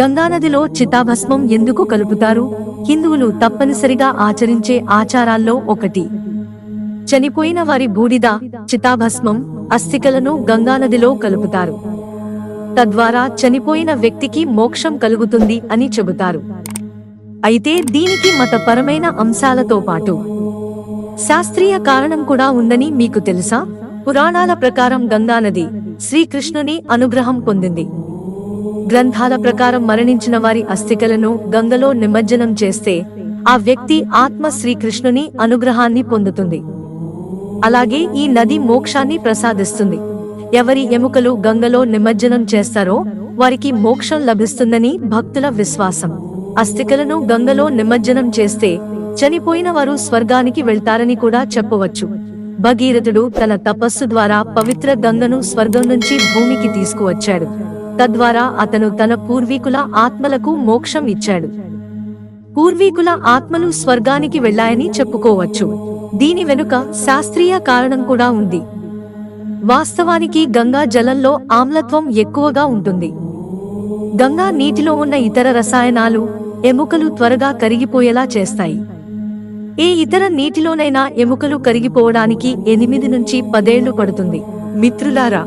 గంగానదిలో చితాభస్మం ఎందుకు కలుపుతారు? హిందువులు తప్పనిసరిగా ఆచరించే ఆచారాల్లో ఒకటి. చనిపోయిన వారి బూడిద చితాభస్మం అస్థికలను గంగానదిలో కలుపుతారు. తద్వారా చనిపోయిన వ్యక్తికి మోక్షం కలుగుతుంది అని చెబుతారు. అయితే దీనికి మతపరమైన అంశాలతో పాటు శాస్త్రీయ కారణం కూడా ఉందని మీకు తెలుసా? పురాణాల ప్రకారం గంగానది శ్రీకృష్ణుని అనుగ్రహం పొందింది. గ్రంథాల ప్రకారం మరణించిన వారి అస్థికలను గంగలో నిమజ్జనం చేస్తే ఆ వ్యక్తి ఆత్మ శ్రీకృష్ణుని అనుగ్రహాన్ని పొందుతుంది. అలాగే ఈ నది మోక్షాన్ని ప్రసాదిస్తుంది. ఎవరి ఎముకలు గంగలో నిమజ్జనం చేస్తారో వారికి మోక్షం లభిస్తుందని భక్తుల విశ్వాసం. అస్థికలను గంగలో నిమజ్జనం చేస్తే చనిపోయిన వారు స్వర్గానికి వెళ్తారని కూడా చెప్పవచ్చు. భగీరథుడు తన తపస్సు ద్వారా పవిత్ర గంగను స్వర్గం నుంచి భూమికి తీసుకువచ్చాడు. తద్వారా అతను తన పూర్వీకుల ఆత్మలకు మోక్షం ఇచ్చాడు. పూర్వీకుల ఆత్మలు స్వర్గానికి వెళ్ళాయని చెప్పుకోవచ్చు. దీని వెనుక శాస్త్రీయ కారణం కూడా ఉంది. వాస్తవానికి గంగా జలంలో ఆమ్లత్వం ఎక్కువగా ఉంటుంది. గంగా నీటిలో ఉన్న ఇతర రసాయనాలు ఎముకలు త్వరగా కరిగిపోయేలా చేస్తాయి. ఏ ఇతర నీటిలోనైనా ఎముకలు కరిగిపోవడానికి ఎనిమిది నుంచి పదేళ్ళు పడుతుంది. మిత్రులారా